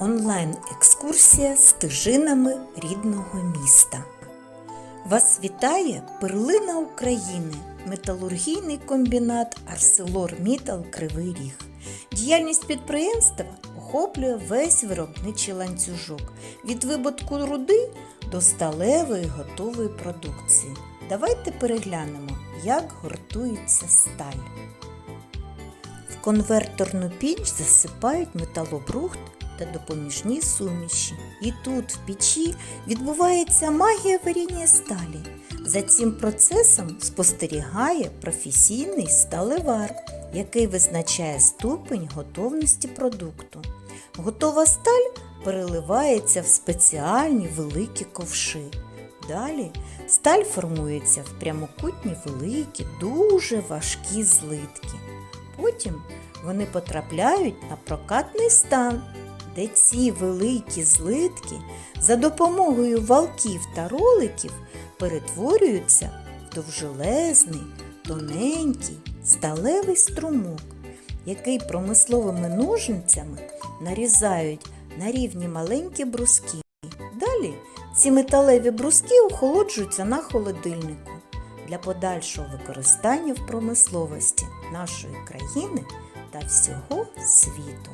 онлайн-екскурсія стежинами рідного міста. Вас вітає перлина України, металургійний комбінат Арселор Мітал Кривий Ріг. Діяльність підприємства охоплює весь виробничий ланцюжок від вибутку руди до сталевої готової продукції. Давайте переглянемо, як гуртується сталь. В конверторну піч засипають металобрухт та допоміжні суміші. І тут, в печі, відбувається магія варіння сталі. За цим процесом спостерігає професійний сталевар, який визначає ступень готовності продукту. Готова сталь переливається в спеціальні великі ковши. Далі сталь формується в прямокутні великі, дуже важкі злитки. Потім вони потрапляють на прокатний стан, де ці великі злитки за допомогою валків та роликів перетворюються в довжелезний, тоненький, сталевий струмок, який промисловими ножницями нарізають на рівні маленькі бруски. Далі ці металеві бруски охолоджуються на холодильнику для подальшого використання в промисловості нашої країни та всього світу.